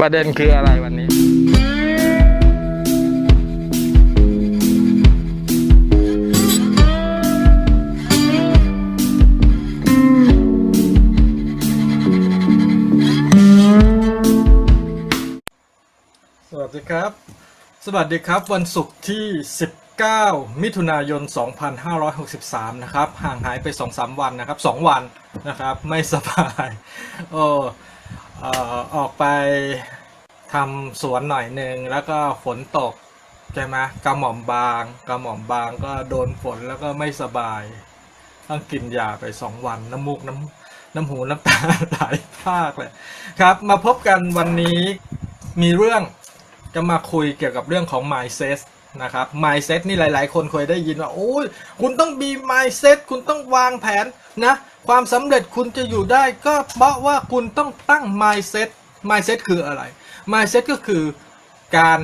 ประเด็นคืออะไรวันนี้ สวัสดีครับ สวัสดีครับ วันศุกร์ที่ 19 มิถุนายน 2563 นะครับ ห่างหายไป 2-3 วันนะครับ 2 วันนะครับ ไม่สบายโอ้เออ ออกไปทำสวนหน่อยหนึ่งแล้วก็ฝนตกใช่ไหมกระหม่อมบางกระหม่อมบางก็โดนฝนแล้วก็ไม่สบาย ต้องกินยาไป2วันน้ำมูกน้ำน้ำหูน้ำตาไหลพากเลยครับ มาพบกันวันนี้มีเรื่องจะมาคุยเกี่ยวกับเรื่องของ mindset นะครับ mindset นี่หลาย ๆ คนเคยได้ยินว่าโอ้ยคุณต้องมี mindset คุณต้องวางแผนนะ ความสำเร็จคุณจะอยู่ได้ก็เพราะว่าคุณต้องตั้ง mindset mindset คืออะไร mindset ก็คือการ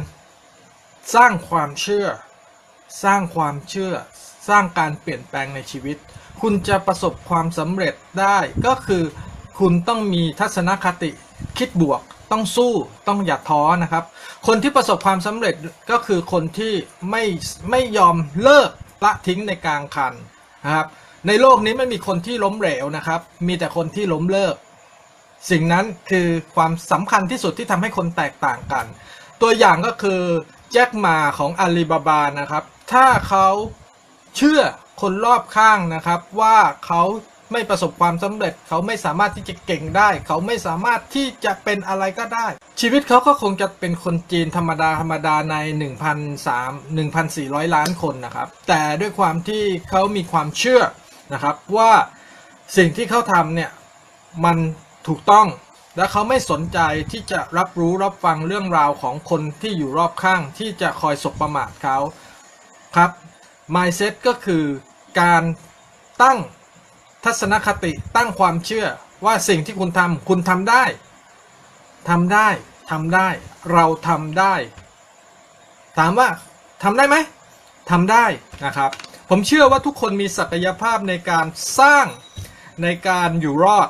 สร้างความเชื่อ สร้างความเชื่อ สร้างการเปลี่ยนแปลงในชีวิต คุณจะประสบความสำเร็จได้ก็คือคุณต้องมีทัศนคติคิดบวก ต้องสู้ต้องอย่าท้อนะครับ คนที่ประสบความสำเร็จก็คือคนที่ไม่ไม่ยอมเลิกละทิ้งในกลางคันนะครับ ในโลกนี้ไม่มีคนที่ล้มเหลวนะครับ มีแต่คนที่ล้มเลิก สิ่งนั้นคือความสำคัญที่สุดที่ทำให้คนแตกต่างกัน ตัวอย่างก็คือแจ็คมาของอาลีบาบานะครับ ถ้าเขาเชื่อคนรอบข้างนะครับว่าเขาไม่ประสบความสำเร็จ เขาไม่สามารถที่จะเก่งได้ เขาไม่สามารถที่จะเป็นอะไรก็ได้ ชีวิตเขาก็คงจะเป็นคนจีนธรรมดาธรรมดาใน 1,300 1,400 ล้านคนนะครับ แต่ด้วยความที่เขามีความเชื่อ นะครับว่าสิ่งที่เขาทำเนี่ยมันถูกต้องและเขาไม่สนใจที่จะรับรู้รับฟังเรื่องราวของคนที่อยู่รอบข้างที่จะคอยสบประมาทเขาครับ mindset ก็คือการตั้งทัศนคติตั้งความเชื่อว่าสิ่งที่คุณทำคุณทำได้ทำได้ทำได้ เราทำได้ ถามว่าทำได้ไหมทำได้นะครับ ผมเชื่อว่าทุกคนมีศักยภาพในการสร้างในการอยู่รอด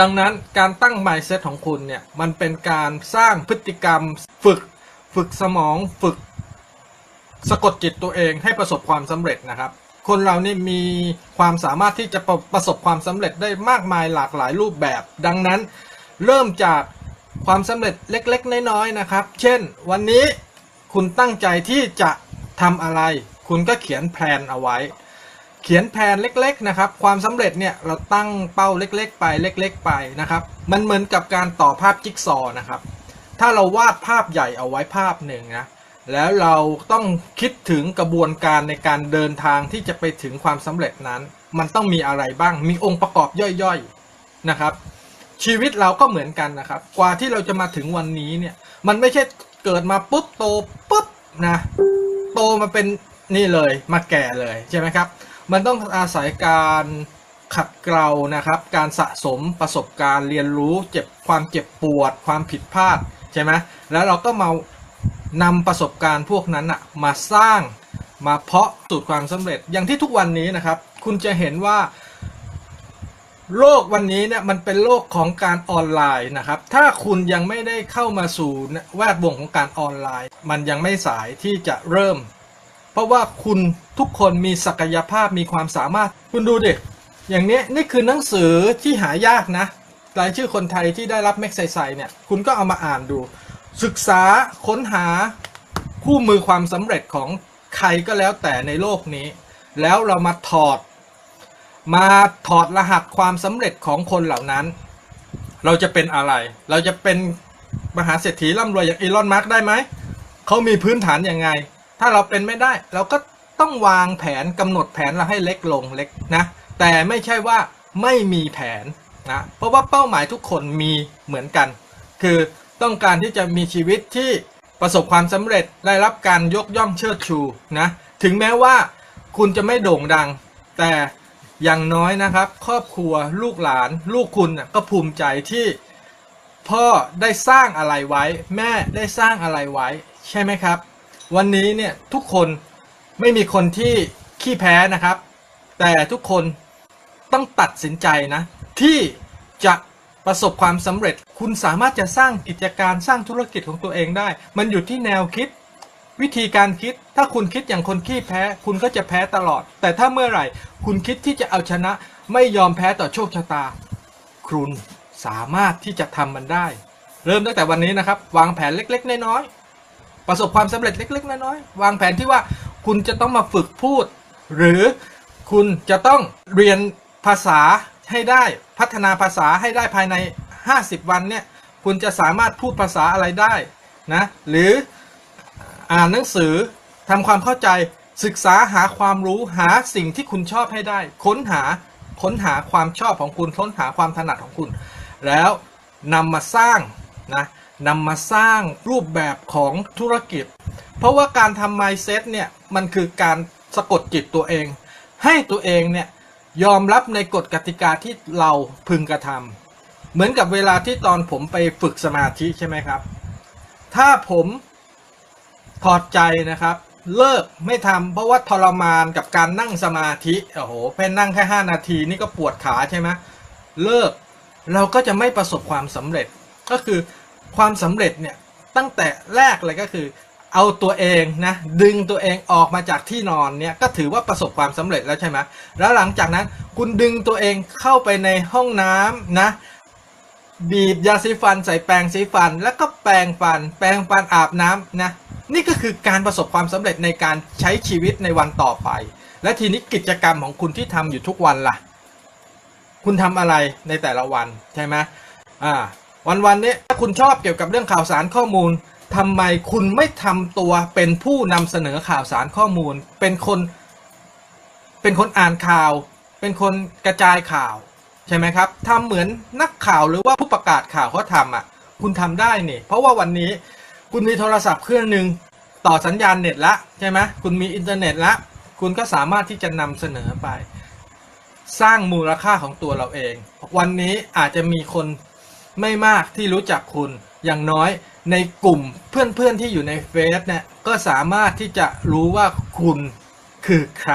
ดังนั้นการตั้ง mindset ของคุณเนี่ย มันเป็นการสร้างพฤติกรรมฝึกฝึกสมองฝึกสะกดจิตตัวเองให้ประสบความสำเร็จนะครับ คนเรานี่มีความสามารถที่จะประประสบความสำเร็จได้มากมายหลากหลายรูปแบบ ดังนั้นเริ่มจากความสำเร็จเล็ก ๆ น้อยๆนะครับ เช่น วันนี้คุณตั้งใจที่จะทำอะไร คุณก็เขียนแผนเอาไว้ เขียนแผนเล็กๆนะครับ ความสำเร็จเนี่ยเราตั้งเป้าเล็กๆ ไปเล็ก ๆ ไปนะครับ มันเหมือนกับการต่อภาพจิ๊กซอว์นะครับ ถ้าเราวาดภาพใหญ่เอาไว้ภาพหนึ่งนะแล้วเราต้องคิดถึงกระบวนการในการเดินทางที่จะไปถึงความสำเร็จนั้น มันต้องมีอะไรบ้าง มีองค์ประกอบย่อยๆนะครับ ชีวิตเราก็เหมือนกันนะครับ กว่าที่เราจะมาถึงวันนี้เนี่ย มันไม่ใช่เกิดมาปุ๊บโตปุ๊บนะ โตมาเป็น นี่เลยมาแก่เลยใช่ไหมครับ มันต้องอาศัยการขัดเกลานะครับ การสะสมประสบการณ์เรียนรู้เจ็บความเจ็บปวด ความผิดพลาดใช่ไหมแล้วเราก็มานำประสบการณ์พวกนั้นอะมาสร้างมาเพาะสูตรความสำเร็จอย่างที่ทุกวันนี้นะครับ คุณจะเห็นว่าโลกวันนี้เนี่ยมันเป็นโลกของการออนไลน์นะครับ ถ้าคุณยังไม่ได้เข้ามาสู่แวดวงของการออนไลน์ มันยังไม่สายที่จะเริ่ม เพราะว่าคุณทุกคนมีศักยภาพมีความสามารถ คุณดูดิอย่างนี้นี่คือหนังสือที่หายากนะรายชื่อคนไทยที่ได้รับแม็กไซไซเนี่ยคุณก็เอามาอ่านดู ศึกษาค้นหาคู่มือความสำเร็จของใครก็แล้วแต่ในโลกนี้ แล้วเรามาถอด มาถอดรหัสความสำเร็จของคนเหล่านั้น เราจะเป็นอะไร เราจะเป็นมหาเศรษฐีร่ำรวยอย่างอีลอนมาร์กได้ไหม เขามีพื้นฐานยังไง ถ้าเราเป็นไม่ได้ เราก็ต้องวางแผนกำหนดแผนเราให้เล็กลงเล็กนะ แต่ไม่ใช่ว่าไม่มีแผนนะเพราะว่าเป้าหมายทุกคนมีเหมือนกัน คือต้องการที่จะมีชีวิตที่ประสบความสำเร็จได้รับการยกย่องเชิดชูนะถึงแม้ว่าคุณจะไม่โด่งดัง แต่อย่างน้อยนะครับ ครอบครัวลูกหลาน ลูกคุณก็ภูมิใจที่พ่อได้สร้างอะไรไว้ แม่ได้สร้างอะไรไว้ ใช่ไหมครับ วันนี้เนี่ยทุกคนไม่มีคนที่ขี้แพ้นะครับ แต่ทุกคนต้องตัดสินใจนะ ที่จะประสบความสำเร็จ คุณสามารถจะสร้างกิจการสร้างธุรกิจของตัวเองได้ มันอยู่ที่แนวคิด วิธีการคิด ถ้าคุณคิดอย่างคนขี้แพ้ คุณก็จะแพ้ตลอด แต่ถ้าเมื่อไหร่ คุณคิดที่จะเอาชนะ ไม่ยอมแพ้ต่อโชคชะตา คุณสามารถที่จะทำมันได้ เริ่มตั้งแต่วันนี้นะครับ วางแผนเล็ก ๆ น้อยๆ ประสบความสำเร็จเล็ก ๆ น้อยๆวางแผนที่ว่าคุณจะต้องมาฝึกพูด หรือคุณจะต้องเรียนภาษาให้ได้พัฒนาภาษาให้ได้ภายใน 50 วันเนี่ยคุณจะสามารถพูดภาษาอะไรได้นะหรืออ่านหนังสือทำความเข้าใจศึกษาหาความรู้หาสิ่งที่คุณชอบให้ได้ ค้นหาค้นหาความชอบของคุณค้นหาความถนัดของคุณ แล้วนำมาสร้างนะ นำมาสร้างรูปแบบของธุรกิจ เพราะว่าการทำ mindset เนี่ยมันคือการสะกดจิตตัวเอง ให้ตัวเองเนี่ยยอมรับในกฎกติกาที่เราพึงกระทำเหมือนกับเวลาที่ตอนผมไปฝึกสมาธิใช่ไหมครับ ถ้าผมถอดใจนะครับเลิกไม่ทำเพราะว่าทรมานกับการนั่งสมาธิโอ้โหเพ่นนั่งแค่ 5 นาทีนี่ก็ปวดขาใช่ไหมเลิกเราก็จะไม่ประสบความสำเร็จก็คือ ความสำเร็จเนี่ยตั้งแต่แรกเลยก็คือ เอาตัวเองนะดึงตัวเองออกมาจากที่นอนเนี่ยก็ถือว่าประสบความสำเร็จแล้วใช่ไหมแล้วหลังจากนั้นคุณดึงตัวเองเข้าไปในห้องน้ำนะบีบยาสีฟันใส่แปรงสีฟัน แล้วก็แปรงฟัน แปรงฟันอาบน้ำนะนี่ก็คือการประสบความสำเร็จในการใช้ชีวิตในวันต่อไป และทีนี้กิจกรรมของคุณที่ทำอยู่ทุกวันล่ะ คุณทำอะไรในแต่ละวันใช่ไหมอ่า วันวันนี้ถ้าคุณชอบเกี่ยวกับเรื่องข่าวสารข้อมูลทำไมคุณไม่ทำตัวเป็นผู้นำเสนอข่าวสารข้อมูล เป็นคนเป็นคนอ่านข่าว เป็นคนกระจายข่าวใช่ไหมครับทำเหมือนนักข่าวหรือว่าผู้ประกาศข่าวเขาทำอะ คุณทำได้นี่ เพราะว่าวันนี้คุณมีโทรศัพท์เครื่องหนึ่งต่อสัญญาณเน็ตละใช่ไหมคุณมีอินเทอร์เน็ตละคุณก็สามารถที่จะนำเสนอไป สร้างมูลค่าของตัวเราเอง วันนี้อาจจะมีคน ไม่มากที่รู้จักคุณ อย่างน้อยในกลุ่มเพื่อนๆที่อยู่ในเฟซเนี่ยก็สามารถที่จะรู้ว่าคุณคือใคร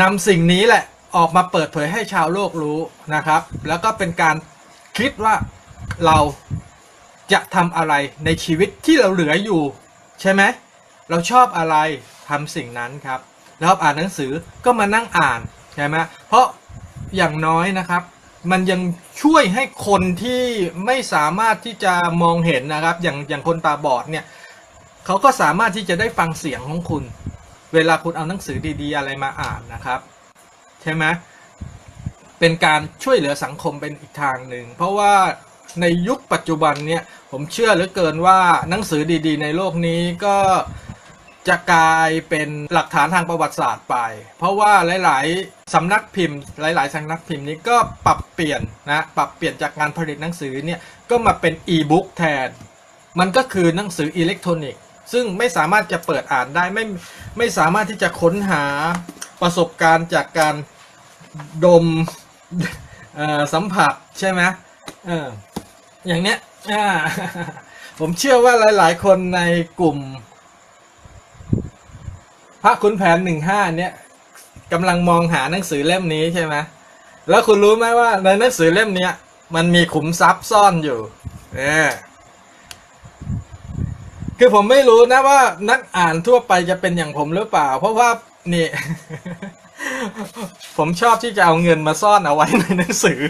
นำสิ่งนี้แหละออกมาเปิดเผยให้ชาวโลกรู้นะครับ แล้วก็เป็นการคิดว่าเราจะทำอะไรในชีวิตที่เราเหลืออยู่ ใช่ไหมเราชอบอะไรทำสิ่งนั้นครับ แล้วอ่านหนังสือก็มานั่งอ่านใช่ไหมเพราะอย่างน้อยนะครับ มันยังช่วยให้คนที่ไม่สามารถที่จะมองเห็นนะครับ อย่างอย่างคนตาบอดเนี่ยเขาก็สามารถที่จะได้ฟังเสียงของคุณ เวลาคุณเอาหนังสือดีๆ อะไรมาอ่านนะครับ ใช่ไหมเป็นการช่วยเหลือสังคมเป็นอีกทางหนึ่ง เพราะว่าในยุคปัจจุบันเนี่ยผมเชื่อเหลือเกินว่าหนังสือดีๆ ในโลกนี้ก็ จะกลายเป็นหลักฐานทางประวัติศาสตร์ไป เพราะว่าหลาย ๆ สำนักพิมพ์ หลาย ๆ สำนักพิมพ์นี้ก็ปรับเปลี่ยนนะปรับเปลี่ยนจากการผลิตหนังสือเนี่ยก็มาเป็นอีบุ๊กแทน มันก็คือหนังสืออิเล็กทรอนิกส์ซึ่งไม่สามารถจะเปิดอ่านได้ไม่ไม่สามารถที่จะค้นหาประสบการณ์จากการดมสัมผัสใช่ไหมออย่างเนี้ยผมเชื่อว่าหลาย ๆ คนในกลุ่ม ระขุนแผนหนึ่งห้าเนี่ยกำลังมองหาหนังสือเล่มนี้ใช่ไหมแล้วคุณรู้ไหมว่าในหนังสือเล่มเนี้ยมันมีขุมทรัพย์ซ่อนอยู่เนี่ยคือผมไม่รู้นะว่านักอ่านทั่วไปจะเป็นอย่างผมหรือเปล่า เพราะว่านี่ผมชอบที่จะเอาเงินมาซ่อนเอาไว้ในหนังสือ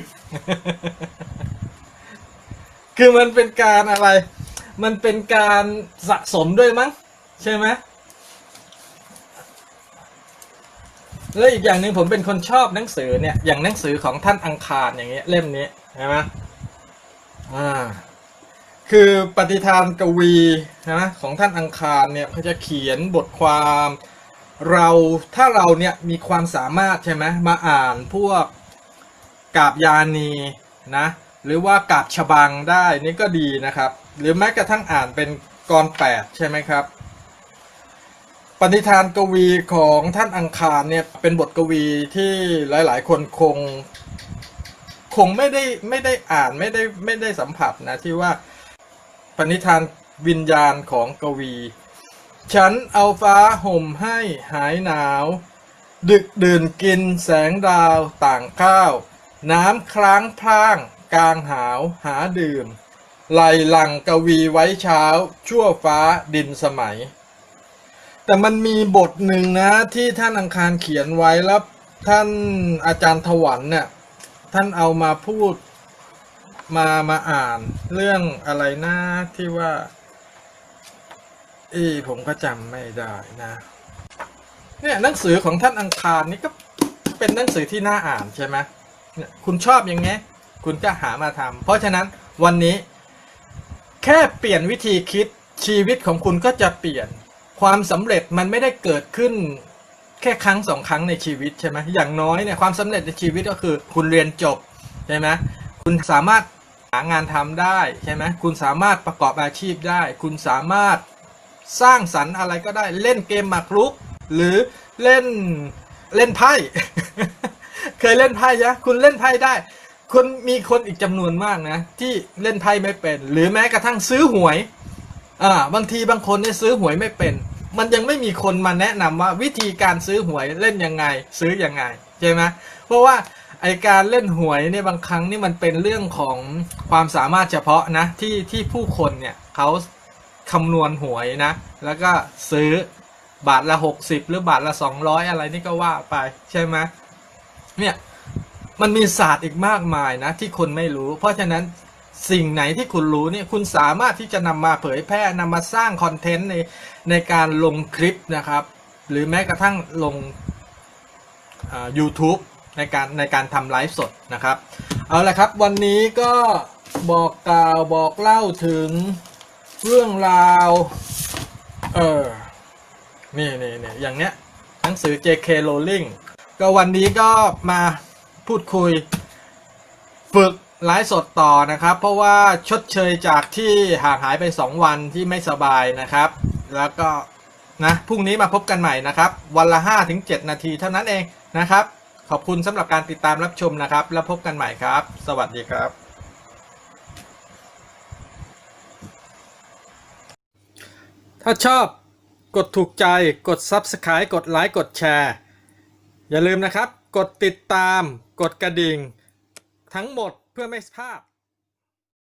คือมันเป็นการอะไร มันเป็นการสะสมด้วยมั้ง ใช่ไหม แล้วอีกอย่างหนึ่งผมเป็นคนชอบหนังสือเนี่ย อย่างหนังสือของท่านอังคารอย่างเงี้ยเล่มนี้ใช่ไหมอ่า คือปฏิทานกวีนะของท่านอังคารเนี่ยเขาจะเขียนบทความ เราถ้าเราเนี่ยมีความสามารถใช่ไหมมาอ่านพวกกาบยานีนะหรือว่ากาบฉบังได้นี่ก็ดีนะครับ หรือแม้กระทั่งอ่านเป็นกรแปดใช่ไหมครับ ปฏิทานกวีของท่านอังคารเนี่ยเป็นบทกวีที่หลาย ๆ คนคง คงไม่ได้ไม่ได้อ่านไม่ได้ไม่ได้สัมผัสนะที่ว่าปณิธานวิญญาณของกวี ฉันเอาฟ้าห่มให้หายหนาว ดึกดื่นกินแสงดาวต่างข้าว น้ำคล้างพร่างกลางหาวหาดื่มไหลหลังกวีไว้เช้า ชั่วฟ้าดินสมัย แต่มันมีบทหนึ่งนะที่ท่านอังคารเขียนไว้แล้วท่านอาจารย์ถวันเนี่ยท่านเอามาพูดมามาอ่านเรื่องอะไรนะที่ว่า เออผมก็จำไม่ได้นะ เนี่ยหนังสือของท่านอังคารนี่ก็เป็นหนังสือที่น่าอ่านใช่ไหมเนี่ยคุณชอบอย่างไงคุณก็หามาทำเพราะฉะนั้นวันนี้ แค่เปลี่ยนวิธีคิดชีวิตของคุณก็จะเปลี่ยน ความสำเร็จมันไม่ได้เกิดขึ้นแค่ครั้งสองครั้งในชีวิตใช่ไหมอย่างน้อยเนี่ยความสำเร็จในชีวิตก็คือ คุณเรียนจบใช่ไหมคุณสามารถหางานทำได้ใช่ไหมคุณสามารถประกอบอาชีพได้ คุณสามารถสร้างสรรค์อะไรก็ได้เล่นเกมหมากรุก หรือเล่นเล่นไพ่เคยเล่นไพ่ยะคุณเล่นไพ่ได้ คุณมีคนอีกจำนวนมากนะ ที่เล่นไพ่ไม่เป็น หรือแม้กระทั่งซื้อหวย อ่าบางทีบางคนเนี่ยซื้อหวยไม่เป็น มันยังไม่มีคนมาแนะนำว่าวิธีการซื้อหวยเล่นยังไง ซื้อยังไงใช่ไหมเพราะว่าไอการเล่นหวยเนี่ยบางครั้งนี่มันเป็นเรื่องของความสามารถเฉพาะนะที่ที่ผู้คนเนี่ยเขาคำนวณหวยนะ แล้วก็ซื้อบาทละ 60 หรือบาทละ 200 อะไรนี่ก็ว่าไปใช่ไหมเนี่ยมันมีศาสตร์อีกมากมายนะที่คนไม่รู้ เพราะฉะนั้น สิ่งไหนที่คุณรู้เนี่ยคุณสามารถที่จะนำมาเผยแพร่นำมาสร้างคอนเทนต์ในในการลงคลิปนะครับ หรือแม้กระทั่งลง YouTube ในการในการทำไลฟ์สดนะครับ เอาละครับวันนี้ก็บอกกล่าวบอกเล่าถึงเรื่องราว เออนี่นี่นี่อย่างเนี้ยหนังสือ J.K. Rowling ก็วันนี้ก็มาพูดคุย ฝึก ไลฟ์สดต่อนะครับ เพราะว่าชดเชยจากที่ห่างหายไป 2 วันที่ไม่สบายนะครับ แล้วก็นะพรุ่งนี้มาพบกันใหม่นะครับ วันละ5-7นาทีเท่านั้นเองนะครับ ขอบคุณสำหรับการติดตามรับชมนะครับ แล้วพบกันใหม่ครับ สวัสดีครับ ถ้าชอบกดถูกใจกด Subscribe กดไลค์กดแชร์ อย่าลืมนะครับ กดติดตาม กดกระดิ่ง ทั้งหมด เพื่อไม่พลาด